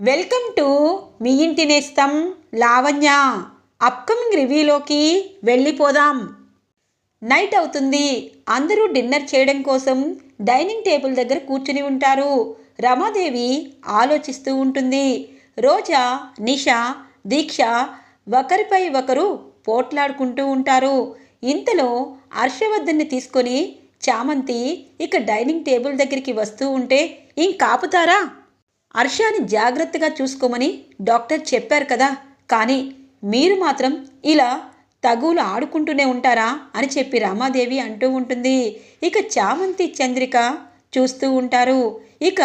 Welcome to me ఇంటి నేస్తం Lavanya. Upcoming రివ్యూలోకి వెళ్ళిపోదాం. నైట్ అవుతుంది. అందరూ డిన్నర్ చేయడం కోసం డైనింగ్ టేబుల్ దగ్గర కూర్చుని ఉంటారు. రమాదేవి ఆలోచిస్తూ ఉంటుంది. రోజా నిష దీక్ష ఒకరిపై ఒకరు పోట్లాడుకుంటూ ఉంటారు. ఇంతలో హర్షవర్ధన్ని తీసుకొని చామంతి ఇక డైనింగ్ టేబుల్ దగ్గరికి వస్తూ ఉంటే ఇంకాపుతారా హర్షాని జాగ్రత్తగా చూసుకోమని డాక్టర్ చెప్పారు కదా. కానీ మీరు మాత్రం ఇలా తగులు ఆడుకుంటూనే ఉంటారా అని చెప్పి రామాదేవి అంటూ ఉంటుంది. ఇక చామంతి చంద్రిక చూస్తూ ఉంటారు. ఇక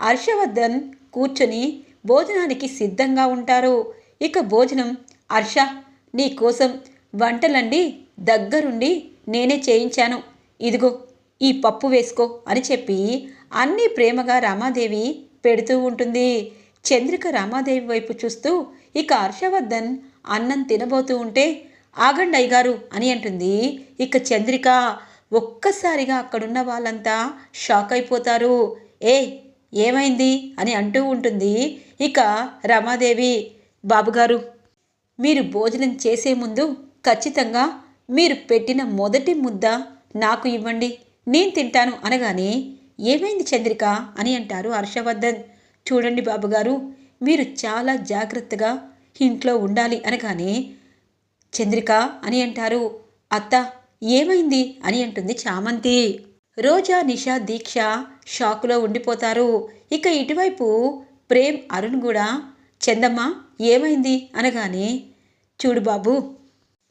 హర్షవర్ధన్ కూర్చొని భోజనానికి సిద్ధంగా ఉంటారు. ఇక భోజనం హర్ష నీ కోసం వంటలండి దగ్గరుండి నేనే చేయించాను. ఇదిగో ఈ పప్పు వేసుకో అని చెప్పి అన్నీ ప్రేమగా రామాదేవి పెడుతూ ఉంటుంది. చంద్రిక రామాదేవి వైపు చూస్తూ ఇక హర్షవర్ధన్ అన్నం తినబోతూ ఉంటే ఆగండి అయ్యగారు అని అంటుంది. ఇక చంద్రిక ఒక్కసారిగా అక్కడున్న వాళ్ళంతా షాక్ అయిపోతారు. ఏ ఏమైంది? అని అంటూ ఉంటుంది. ఇక రమాదేవి బాబుగారు మీరు భోజనం చేసే ముందు ఖచ్చితంగా మీరు పెట్టిన మొదటి ముద్ద నాకు ఇవ్వండి. నేను తింటాను అనగానే ఏమైంది చంద్రిక? అని అంటారు హర్షవర్ధన్. చూడండి బాబుగారు మీరు చాలా జాగ్రత్తగా ఇంట్లో ఉండాలి అనగానే చంద్రిక అని అంటారు. అత్త ఏమైంది? అని అంటుంది చామంతి. రోజా నిషా దీక్ష షాకులో ఉండిపోతారు. ఇక ఇటువైపు ప్రేమ్ అరుణ్ కూడా చందమ్మ ఏమైంది? అనగానే చూడు బాబు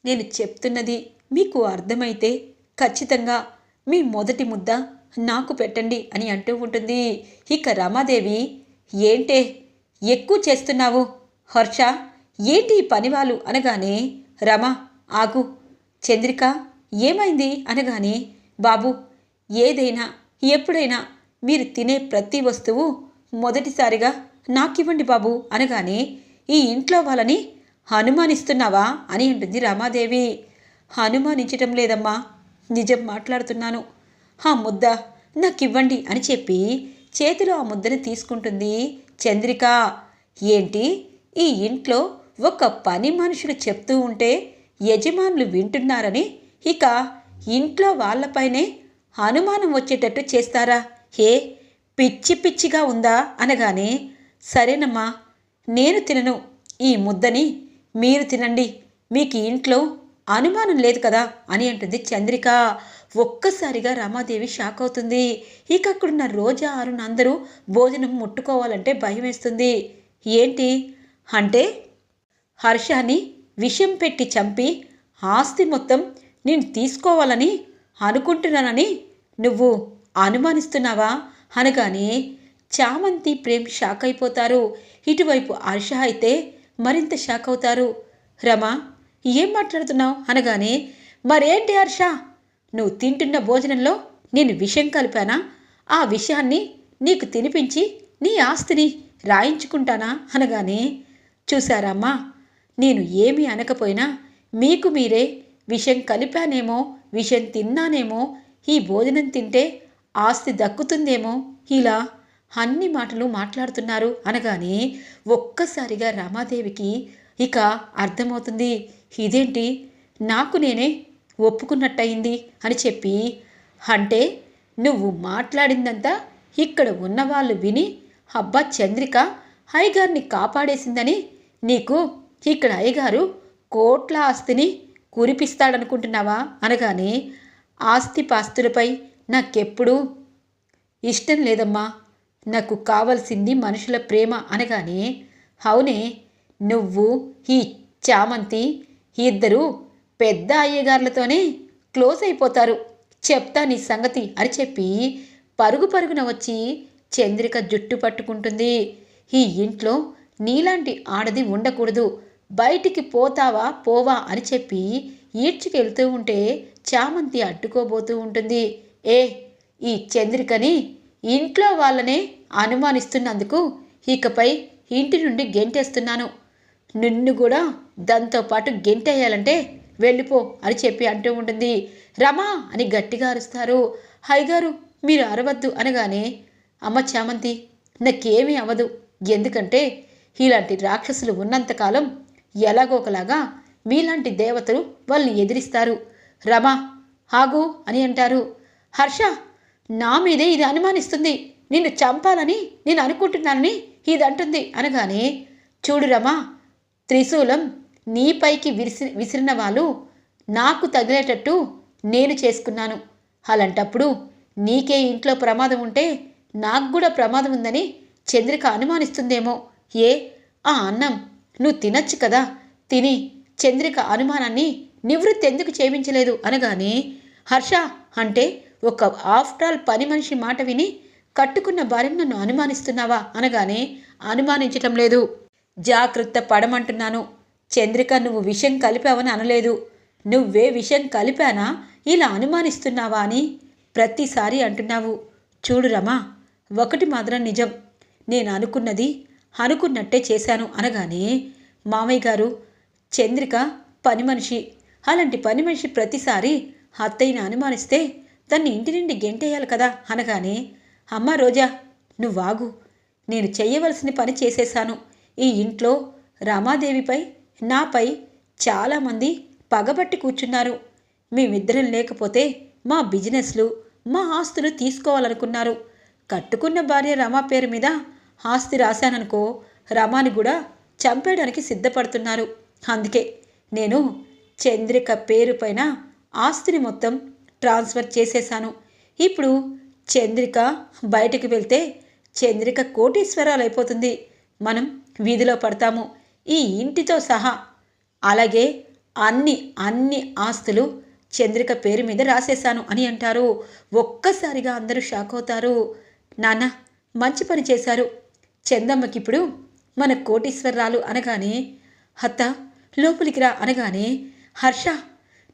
నేను చెప్తున్నది మీకు అర్థమైతే ఖచ్చితంగా మీ మొదటి ముద్ద నాకు పెట్టండి అని అంటూ ఉంటుంది. ఇక రమాదేవి ఏంటే? ఎక్కువ చేస్తున్నావు? హర్ష ఏంటి పనివాళ్ళు? అనగానే రమ ఆగు. చంద్రిక ఏమైంది? అనగానే బాబు ఏదైనా ఎప్పుడైనా మీరు తినే ప్రతి వస్తువు మొదటిసారిగా నాకివ్వండి బాబు. అనగానే ఈ ఇంట్లో వాళ్ళని అనుమానిస్తున్నావా? అని అంటుంది రమాదేవి. అనుమానించటం లేదమ్మా. నిజం మాట్లాడుతున్నాను. ఆ ముద్ద నాకివ్వండి అని చెప్పి చేతిలో ఆ ముద్దని తీసుకుంటుంది చంద్రిక. ఏంటి? ఈ ఇంట్లో ఒక పని మనుషులు చెప్తూ ఉంటే యజమానులు వింటున్నారని? ఇక ఇంట్లో వాళ్ళపైనే అనుమానం వచ్చేటట్టు చేస్తారా? హే పిచ్చి పిచ్చిగా ఉందా? అనగానే సరేనమ్మా నేను తినను. ఈ ముద్దని మీరు తినండి. మీకు ఇంట్లో అనుమానం లేదు కదా? అని అంటుంది చంద్రిక. ఒక్కసారిగా రమాదేవి షాక్ అవుతుంది. ఇక అక్కడున్న రోజా అరుణ్ అందరూ భోజనం ముట్టుకోవాలంటే భయం వేస్తుంది. ఏంటి? అంటే హర్షాన్ని విషం పెట్టి చంపి ఆస్తి మొత్తం నేను తీసుకోవాలని అనుకుంటున్నానని నువ్వు అనుమానిస్తున్నావా? అనగానే చామంతి ప్రేమ్ షాక్ అయిపోతారు. ఇటువైపు హర్ష అయితే మరింత షాక్ అవుతారు. రమా ఏం మాట్లాడుతున్నావు? అనగానే మరేంటి హర్ష? నువ్వు తింటున్న భోజనంలో నేను విషం కలిపానా? ఆ విషయాన్ని నీకు తినిపించి నీ ఆస్తిని రాయించుకుంటానా? అనగానే చూసారమ్మా నేను ఏమీ అనకపోయినా మీకు మీరే విషం కలిపానేమో విషం తిన్నానేమో ఈ భోజనం తింటే ఆస్తి దక్కుతుందేమో ఇలా అన్ని మాటలు మాట్లాడుతున్నారు. అనగానే ఒక్కసారిగా రామాదేవికి ఇక అర్థమవుతుంది ఇదేంటి? నాకు నేనే ఒప్పుకున్నట్టయింది అని చెప్పి. అంటే నువ్వు మాట్లాడిందంతా ఇక్కడ ఉన్నవాళ్ళు విని అబ్బా చంద్రిక అయ్యగారిని కాపాడేసిందని నీకు ఇక్కడ అయ్యగారు కోట్ల ఆస్తిని కురిపిస్తాడనుకుంటున్నావా? అనగానే ఆస్తి పాస్తులపై నాకెప్పుడూ ఇష్టం లేదమ్మా. నాకు కావలసింది మనుషుల ప్రేమ అనగానే అవునే నువ్వు ఈ చామంతి ఇద్దరు పెద్ద అయ్యగారులతోనే క్లోజ్ అయిపోతారు. చెప్తా నీ సంగతి అని చెప్పి పరుగు పరుగున వచ్చి చంద్రిక జుట్టు పట్టుకుంటుంది. ఈ ఇంట్లో నీలాంటి ఆడది ఉండకూడదు. బయటికి పోతావా పోవా అని చెప్పి ఈడ్చుకెళ్తూ ఉంటే చామంతి అడ్డుకోబోతూ ఉంటుంది. ఏ ఈ చంద్రికని ఇంట్లో వాళ్ళనే అనుమానిస్తున్నందుకు ఇకపై ఇంటి నుండి గెంటేస్తున్నాను. నిన్ను కూడా దాంతోపాటు గెంటేయాలంటే వెళ్ళిపో అని చెప్పి అంటూ ఉంటుంది. రమా అని గట్టిగా అరుస్తారు. హైగారు మీరు అరవద్దు అనగానే అమ్మ చామంతి నాకేమీ అవ్వదు. ఎందుకంటే ఇలాంటి రాక్షసులు ఉన్నంతకాలం ఎలాగోకలాగా మీలాంటి దేవతలు వాళ్ళని ఎదిరిస్తారు. రమా ఆగు అని అంటారు. హర్ష నా మీదే ఇది అనుమానిస్తుంది. నిన్ను చంపాలని నేను అనుకుంటున్నానని ఇది అంటుంది అనగానే చూడు రమా త్రిశూలం నీపైకి విసిరి విసిరిన వాళ్ళు నాకు తగిలేటట్టు నేను చేసుకున్నాను. అలాంటప్పుడు నీకే ఇంట్లో ప్రమాదం ఉంటే నాకు కూడా ప్రమాదం ఉందని చంద్రిక అనుమానిస్తుందేమో. ఏ? ఆ అన్నం నువ్వు తినచ్చు కదా. తిని చంద్రిక అనుమానాన్ని నివృత్తి ఎందుకు చేయించలేదు? అనగానే హర్ష అంటే ఒక ఆఫ్టర్ ఆల్ పని మనిషి మాట విని కట్టుకున్న భార్యను నన్ను అనుమానిస్తున్నావా? అనగానే అనుమానించటం లేదు. జాగ్రత్త పడమంటున్నాను. చంద్రిక నువ్వు విషయం కలిపావని అనలేదు. నువ్వే విషయం కలిపానా? ఇలా అనుమానిస్తున్నావా అని ప్రతిసారి అంటున్నావు. చూడు రమా ఒకటి మాత్రం నిజం. నేను అనుకున్నది అనుకున్నట్టే చేశాను అనగానే మామయ్య గారు చంద్రిక పని మనిషి. అలాంటి పని మనిషి ప్రతిసారి అత్తయ్యని అనుమానిస్తే తన్ని ఇంటి నుండి గెంటేయాలి కదా అనగానే అమ్మ రోజా నువ్వాగు నేను చేయవలసిన పని చేసేశాను ఈ ఇంట్లో రామాదేవిపై నాపై చాలామంది పగబట్టి కూర్చున్నారు. మేమిద్దరం లేకపోతే మా బిజినెస్లు మా ఆస్తులు తీసుకోవాలనుకున్నారు. కట్టుకున్న భార్య రమా పేరు మీద ఆస్తి రాశాననుకో రమాని కూడా చంపేయడానికి సిద్ధపడుతున్నారు. అందుకే నేను చంద్రిక పేరు పైన ఆస్తిని మొత్తం ట్రాన్స్ఫర్ చేసేశాను. ఇప్పుడు చంద్రిక బయటికి వెళ్తే చంద్రిక కోటీశ్వరాలు అయిపోతుంది మనం వీధిలో పడతాము. ఈ ఇంటితో సహా అలాగే అన్ని అన్ని ఆస్తులు చంద్రిక పేరు మీద రాసేశాను అని అంటారు. ఒక్కసారిగా అందరూ షాక్ అవుతారు. నాన్న మంచి పని చేశారు. చందమ్మకి ఇప్పుడు మన కోటీశ్వరరాలు అనగానే అత్త లోపలికి రా అనగానే హర్ష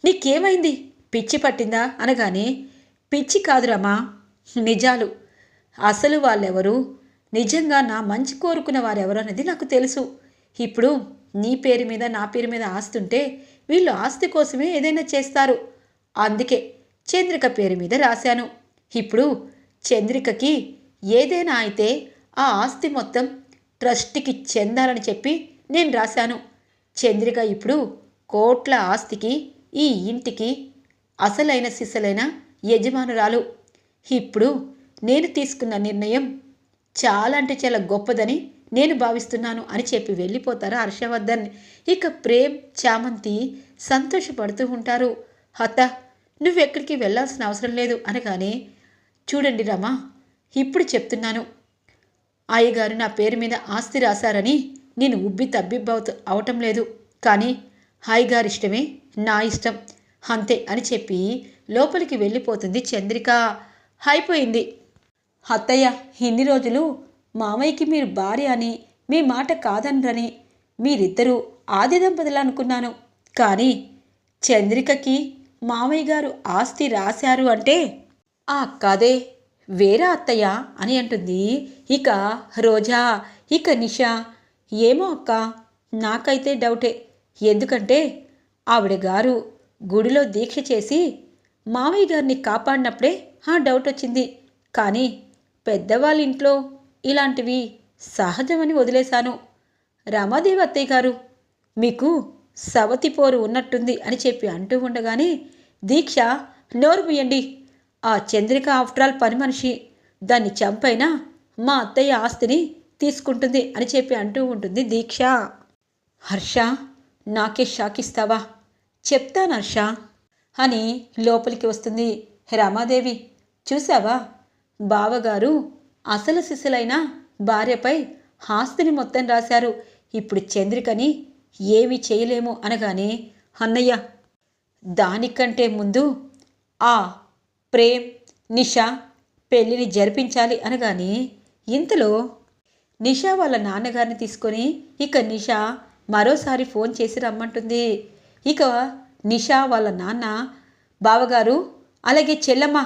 నీకేమైంది? పిచ్చి పట్టిందా? అనగానే పిచ్చి కాదురమ్మా నిజాలు. అసలు వాళ్ళెవరు? నిజంగా నా మంచి కోరుకున్న వారెవరు అనేది నాకు తెలుసు. ఇప్పుడు నీ పేరు మీద నా పేరు మీద ఆస్తుంటే వీళ్ళు ఆస్తి కోసమే ఏదైనా చేస్తారు. అందుకే చంద్రిక పేరు మీద రాశాను. ఇప్పుడు చంద్రికకి ఏదైనా అయితే ఆ ఆస్తి మొత్తం ట్రస్ట్కి చెందాలని చెప్పి నేను రాశాను. చంద్రిక ఇప్పుడు కోట్ల ఆస్తికి ఈ ఇంటికి అసలైన సిసలైన యజమానురాలు. ఇప్పుడు నేను తీసుకున్న నిర్ణయం చాలా అంటే చాలా గొప్పదని నేను భావిస్తున్నాను అని చెప్పి వెళ్ళిపోతారు హర్షవర్ధన్? ఇక ప్రేమ్ చామంతి సంతోషపడుతూ ఉంటారు. హత నువ్వెక్కడికి వెళ్ళాల్సిన అవసరం లేదు అనగానే చూడండి రమా ఇప్పుడు చెప్తున్నాను. అయ్యగారు నా పేరు మీద ఆస్తి రాశారని నేను ఉబ్బి తబ్బిబ్బవుతూ అవటం లేదు. కానీ హాయిగారి ఇష్టమే నా ఇష్టం. అంతే అని చెప్పి లోపలికి వెళ్ళిపోతుంది చంద్రిక. అయిపోయింది. అత్తయ్య ఇన్ని రోజులు మామయ్యకి మీరు భార్య అని మీ మాట కాదనరని మీరిద్దరూ ఆది దంపతులు అనుకున్నాను. కానీ చంద్రికకి మామయ్య గారు ఆస్తి రాశారు అంటే ఆ అక్కదే వేరే అత్తయ్య అని అంటుంది. ఇక రోజా ఇక నిషా ఏమో అక్క నాకైతే డౌటే. ఎందుకంటే ఆవిడ గారు గుడిలో దీక్ష చేసి మామయ్య గారిని కాపాడినప్పుడే ఆ డౌట్ వచ్చింది. కానీ పెద్దవాళ్ళ ఇంట్లో ఇలాంటివి సహజమని వదిలేశాను. రమాదేవి అత్తయ్య గారు మీకు సవతి పోరు ఉన్నట్టుంది అని చెప్పి అంటూ ఉండగానే దీక్ష నోరు ముయ్యండి ఆ చంద్రిక ఆఫ్టర్ ఆల్ పని మనిషి. దాన్ని చంపైనా మా అత్తయ్య ఆస్తిని తీసుకుంటుంది అని చెప్పి అంటూ ఉంటుంది దీక్ష. హర్ష నాకే షాకిస్తావా? చెప్తాను హర్ష అని లోపలికి వస్తుంది రమాదేవి. చూసావా బావగారు అసలు శిశులైన భార్యపై ఆస్తిని మొత్తం రాశారు. ఇప్పుడు చంద్రికని ఏమి చేయలేము అనగానే అన్నయ్య దానికంటే ముందు ఆ ప్రేమ్ నిషా పెళ్ళిని జరిపించాలి అనగానే ఇంతలో నిషా వాళ్ళ నాన్నగారిని తీసుకొని ఇక నిషా మరోసారి ఫోన్ చేసి రమ్మంటుంది. ఇక నిషా వాళ్ళ నాన్న బావగారు అలాగే చెల్లమ్మ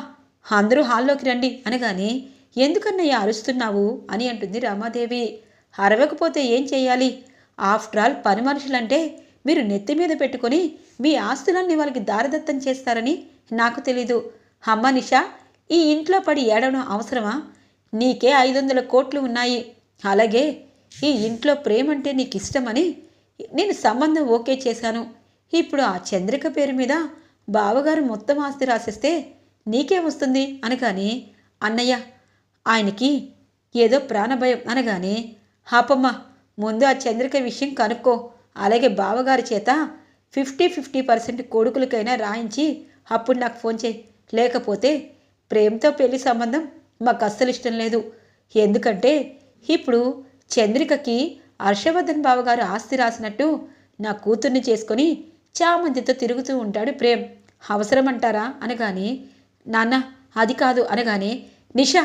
అందరూ హాల్లోకి రండి అనగానే ఎందుకన్నయ్య అరుస్తున్నావు? అని అంటుంది రామాదేవి. అరవకపోతే ఏం చేయాలి? ఆఫ్టర్ ఆల్ పని మనుషులంటే మీరు నెత్తి మీద పెట్టుకొని మీ ఆస్తులన్నీ వాళ్ళకి దారదత్తం చేస్తారని నాకు తెలీదు. అమ్మ నిషా ఈ ఇంట్లో పడి ఏడవడం అవసరమా? నీకే ఐదు వందల కోట్లు ఉన్నాయి. అలాగే ఈ ఇంట్లో ప్రేమ అంటే నీకు ఇష్టమని నేను సంబంధం ఓకే చేశాను. ఇప్పుడు ఆ చంద్రిక పేరు మీద బావగారు మొత్తం ఆస్తి రాసిస్తే నీకేమొస్తుంది అనగానే అన్నయ్య ఆయనకి ఏదో ప్రాణభయం అనగానే హాపమ్మ ముందు ఆ చంద్రిక విషయం కనుక్కో. అలాగే బావగారి చేత ఫిఫ్టీ ఫిఫ్టీ పర్సెంట్ కొడుకులకైనా రాయించి అప్పుడు నాకు ఫోన్ చేయి. లేకపోతే ప్రేమతో పెళ్ళి సంబంధం మాకు అస్సలు ఇష్టం లేదు. ఎందుకంటే ఇప్పుడు చంద్రికకి హర్షవర్ధన్ బావగారు ఆస్తి రాసినట్టు నా కూతుర్ని చేసుకొని చామంతితో తిరుగుతూ ఉంటాడు ప్రేమ్. అవసరమంటారా? అనగానే నాన్న అది కాదు. అనగానే నిషా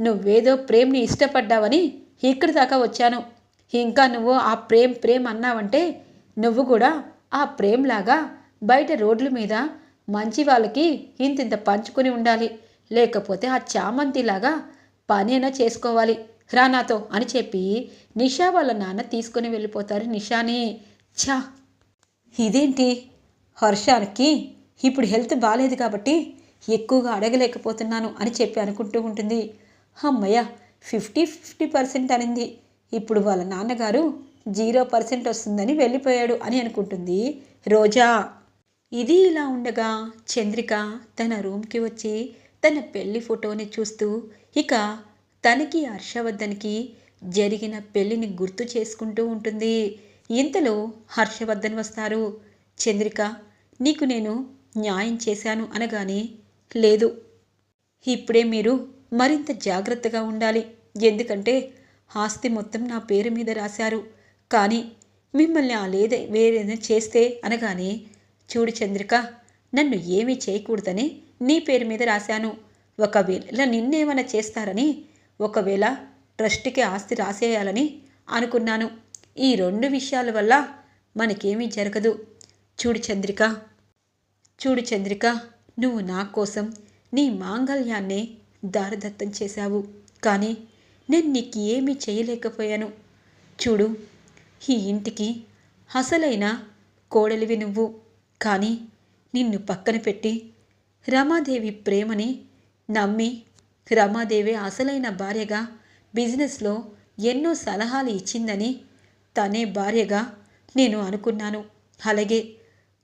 నువ్వేదో ప్రేమ్ని ఇష్టపడ్డావని ఇక్కడి దాకా వచ్చాను. ఇంకా నువ్వు ఆ ప్రేమ్ ప్రేమ్ అన్నావంటే నువ్వు కూడా ఆ ప్రేమ్లాగా బయట రోడ్ల మీద మంచి వాళ్ళకి ఇంతింత పంచుకొని ఉండాలి. లేకపోతే ఆ చామంతిలాగా పనైనా చేసుకోవాలి. రా నాతో అని చెప్పి నిషా వాళ్ళ నాన్న తీసుకొని వెళ్ళిపోతారు నిషాని. ఛా! ఇదేంటి? హర్షానికి ఇప్పుడు హెల్త్ బాగాలేదు కాబట్టి ఎక్కువగా అడగలేకపోతున్నాను అని చెప్పి అనుకుంటూ ఉంటుంది. అమ్మయ్య ఫిఫ్టీ ఫిఫ్టీ పర్సెంట్ అనింది. ఇప్పుడు వాళ్ళ నాన్నగారు జీరో పర్సెంట్ వస్తుందని వెళ్ళిపోయాడు అని అనుకుంటుంది రోజా. ఇది ఇలా ఉండగా చంద్రిక తన రూమ్కి వచ్చి తన పెళ్ళి ఫోటోని చూస్తూ ఇక తనకి హర్షవర్ధన్కి జరిగిన పెళ్ళిని గుర్తు చేసుకుంటూ ఉంటుంది. ఇంతలో హర్షవర్ధన్ వస్తారు. చంద్రిక నీకు నేను న్యాయం చేశాను అనగానే లేదు. ఇప్పుడే మీరు మరింత జాగ్రత్తగా ఉండాలి. ఎందుకంటే ఆస్తి మొత్తం నా పేరు మీద రాశారు. కానీ మిమ్మల్ని ఆ లేదే వేరేదైనా చేస్తే అనగానే చూడు చంద్రిక నన్ను ఏమీ చేయకూడదని నీ పేరు మీద రాశాను. ఒకవేళ నిన్నేమైనా చేస్తారని ఒకవేళ ట్రస్ట్కి ఆస్తి రాసేయాలని అనుకున్నాను. ఈ రెండు విషయాల వల్ల మనకేమీ జరగదు. చూడు చంద్రిక చూడు చంద్రిక నువ్వు నా కోసం నీ మాంగళ్యాన్ని దారదత్తం చేశావు. కానీ నేను నీకు ఏమీ చేయలేకపోయాను. చూడు ఈ ఇంటికి అసలైన కోడలివి నువ్వు. కానీ నిన్ను పక్కన పెట్టి రమాదేవి ప్రేమని నమ్మి రమాదేవి అసలైన భార్యగా బిజినెస్లో ఎన్నో సలహాలు ఇచ్చిందని తనే భార్యగా నేను అనుకున్నాను. అలాగే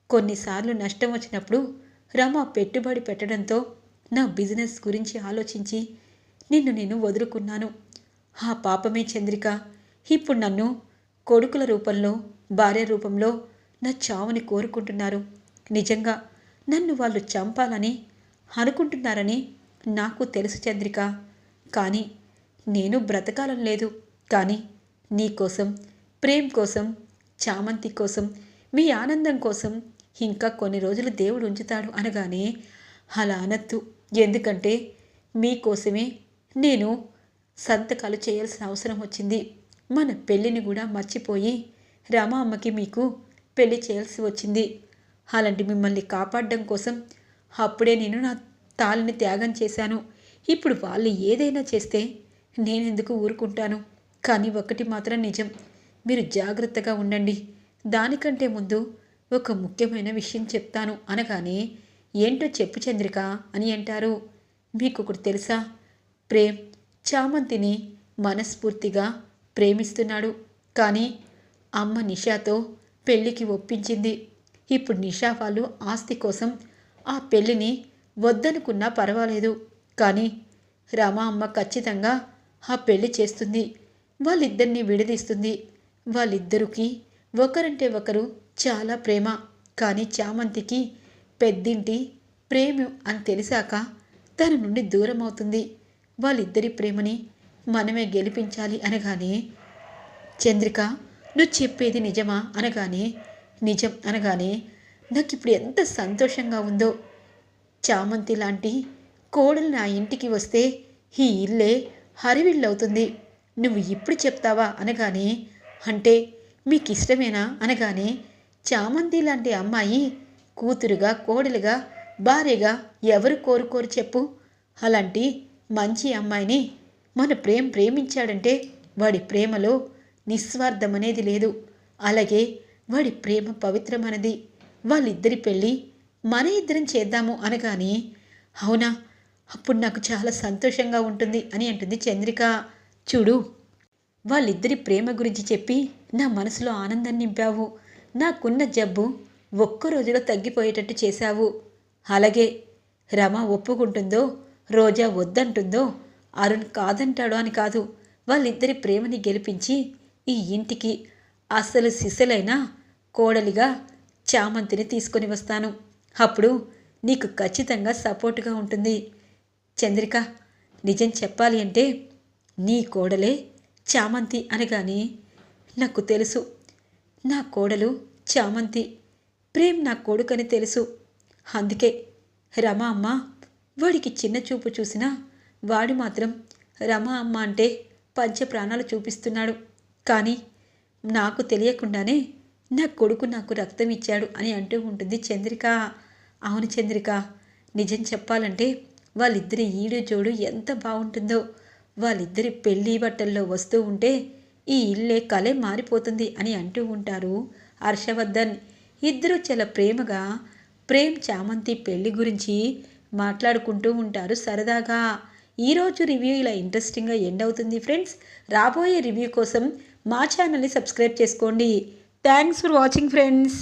కొన్నిసార్లు నష్టం వచ్చినప్పుడు రమ పెట్టుబడి పెట్టడంతో నా బిజినెస్ గురించి ఆలోచించి నిన్ను నేను వదులుకున్నాను. ఆ పాపమే చంద్రిక. ఇప్పుడు నన్ను కొడుకుల రూపంలో భార్య రూపంలో నా చావుని కోరుకుంటున్నారు. నిజంగా నన్ను వాళ్ళు చంపాలని అనుకుంటున్నారని నాకు తెలుసు చంద్రిక. కానీ నేను బ్రతకాలం లేదు. కానీ నీ కోసం ప్రేమ్ కోసం చామంతి కోసం మీ ఆనందం కోసం ఇంకా కొన్ని రోజులు దేవుడు ఉంచుతాడు అనగానే అలా అనద్దు. ఎందుకంటే మీకోసమే నేను సంతకాలు చేయాల్సిన అవసరం వచ్చింది. మన పెళ్ళిని కూడా మర్చిపోయి రమా అమ్మకి మీకు పెళ్ళి చేయాల్సి వచ్చింది. అలాంటి మిమ్మల్ని కాపాడడం కోసం అప్పుడే నేను నా తాళిని త్యాగం చేశాను. ఇప్పుడు వాళ్ళు ఏదైనా చేస్తే నేనెందుకు ఊరుకుంటాను? కానీ ఒకటి మాత్రం నిజం. మీరు జాగ్రత్తగా ఉండండి. దానికంటే ముందు ఒక ముఖ్యమైన విషయం చెప్తాను అనగానే ఏంటో చెప్పు చంద్రిక అని అంటారు. మీకు ఒకటి తెలుసా? ప్రేమ్ చామంతిని మనస్ఫూర్తిగా ప్రేమిస్తున్నాడు. కానీ అమ్మ నిషాతో పెళ్ళికి ఒప్పించింది. ఇప్పుడు నిషా వాళ్ళు ఆస్తి కోసం ఆ పెళ్ళిని వద్దనుకున్నా పర్వాలేదు. కానీ రామ అమ్మ ఖచ్చితంగా ఆ పెళ్ళి చేస్తుంది. వాళ్ళిద్దరిని విడదీస్తుంది. వాళ్ళిద్దరికీ ఒకరంటే ఒకరు చాలా ప్రేమ. కానీ చామంతికి పెద్దింటి ప్రేమ అని తెలిసాక తన నుండి దూరం అవుతుంది వాళ్ళిద్దరి ప్రేమని మనమే గెలిపించాలి అనగానే చంద్రిక నువ్వు చెప్పేది నిజమా? అనగానే నిజం అనగానే నాకు ఇప్పుడు ఎంత సంతోషంగా ఉందో. చామంతి లాంటి కోడలు నా ఇంటికి వస్తే ఈ ఇల్లే హరివిళ్ళవుతుంది నువ్వు ఇప్పుడు చెప్తావా? అనగానే అంటే మీకు ఇష్టమేనా అనగానే చామంతి లాంటి అమ్మాయి కూతురుగా కోడలుగా భార్యగా ఎవరు కోరుకోరు చెప్పు. అలాంటి మంచి అమ్మాయిని మన ప్రేమ ప్రేమించాడంటే వాడి ప్రేమలో నిస్వార్థం అనేది లేదు. అలాగే వాడి ప్రేమ పవిత్రమైనది. వాళ్ళిద్దరి పెళ్ళి మన ఇద్దరం చేద్దాము అనగానే అవునా? అప్పుడు నాకు చాలా సంతోషంగా ఉంటుంది అని అంటుంది చంద్రిక. చూడు వాళ్ళిద్దరి ప్రేమ గురించి చెప్పి నా మనసులో ఆనందం నింపావు. నాకున్న జబ్బు ఒక్క రోజులో తగ్గిపోయేటట్టు చేశావు. అలాగే రమ ఒప్పుకుంటుందో రోజా వద్దంటుందో అరుణ్ కాదంటాడో అని కాదు. వాళ్ళిద్దరి ప్రేమని గెలిపించి ఈ ఇంటికి అసలు సిసలైన కోడలిగా చామంతిని తీసుకొని వస్తాను. అప్పుడు నీకు ఖచ్చితంగా సపోర్టుగా ఉంటుంది. చంద్రిక నిజం చెప్పాలి అంటే నీ కోడలే చామంతి అనగానే నాకు తెలుసు. నా కోడలు చామంతి. ప్రేమ్ నా కొడుకని తెలుసు. అందుకే రమ అమ్మ వాడికి చిన్న చూపు చూసినా వాడు మాత్రం రమ అమ్మ అంటే పంచ ప్రాణాలు చూపిస్తున్నాడు. కానీ నాకు తెలియకుండానే నా కొడుకు నాకు రక్తం ఇచ్చాడు అని అంటూ ఉంటుంది చంద్రిక. అవును చంద్రిక నిజం చెప్పాలంటే వాళ్ళిద్దరి ఈడు జోడు ఎంత బాగుంటుందో వాళ్ళిద్దరి పెళ్ళి బట్టల్లో వస్తూ ఉంటే ఈ ఇల్లే కలే మారిపోతుంది అని అంటూ ఉంటారు హర్షవర్ధన్. ఇద్దరూ చాలా ప్రేమగా ప్రేమ్ చామంతి పెళ్ళి గురించి మాట్లాడుకుంటూ ఉంటారు సరదాగా. ఈరోజు రివ్యూ ఇలా ఇంట్రెస్టింగ్గా ఎండ్ అవుతుంది ఫ్రెండ్స్. రాబోయే రివ్యూ కోసం మా ఛానల్ని సబ్స్క్రైబ్ చేసుకోండి. Thanks for watching friends.